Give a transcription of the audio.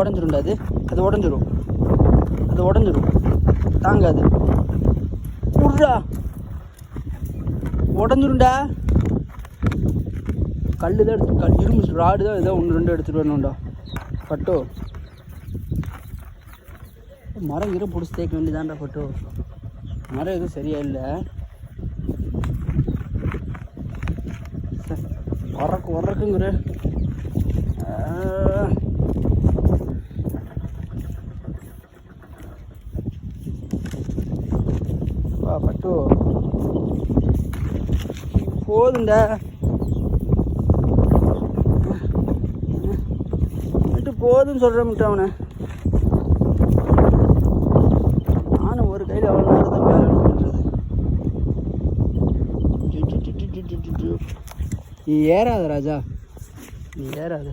உடஞ்சிரும்டா அது அது உடஞ்சிரும். அது உடஞ்சிரும். தாங்காது. உட்றா உடஞ்சிரும்டா கல் தான் எடுத்து கல் இரும்பு ராடு தான் ஏதோ ஒன்று ரெண்டு எடுத்துகிட்டு வரணும்டா. பட்டோ. மரம் இரு பிடிச்சி தேய்க்க வேண்டியதான்டா பட்டோ. மரம் எதுவும் சரியா இல்லை உறக்கு உறக்குங்கிற போதுண்டா விட்டு போதுன்னு சொல்கிறேன் மட்டும் அவனை. நானும் ஒரு கையில் அவ்வளோ நேரம் தான் வேலை பண்ணுறது நீ ஏறாத ராஜா. நீ ஏறாத.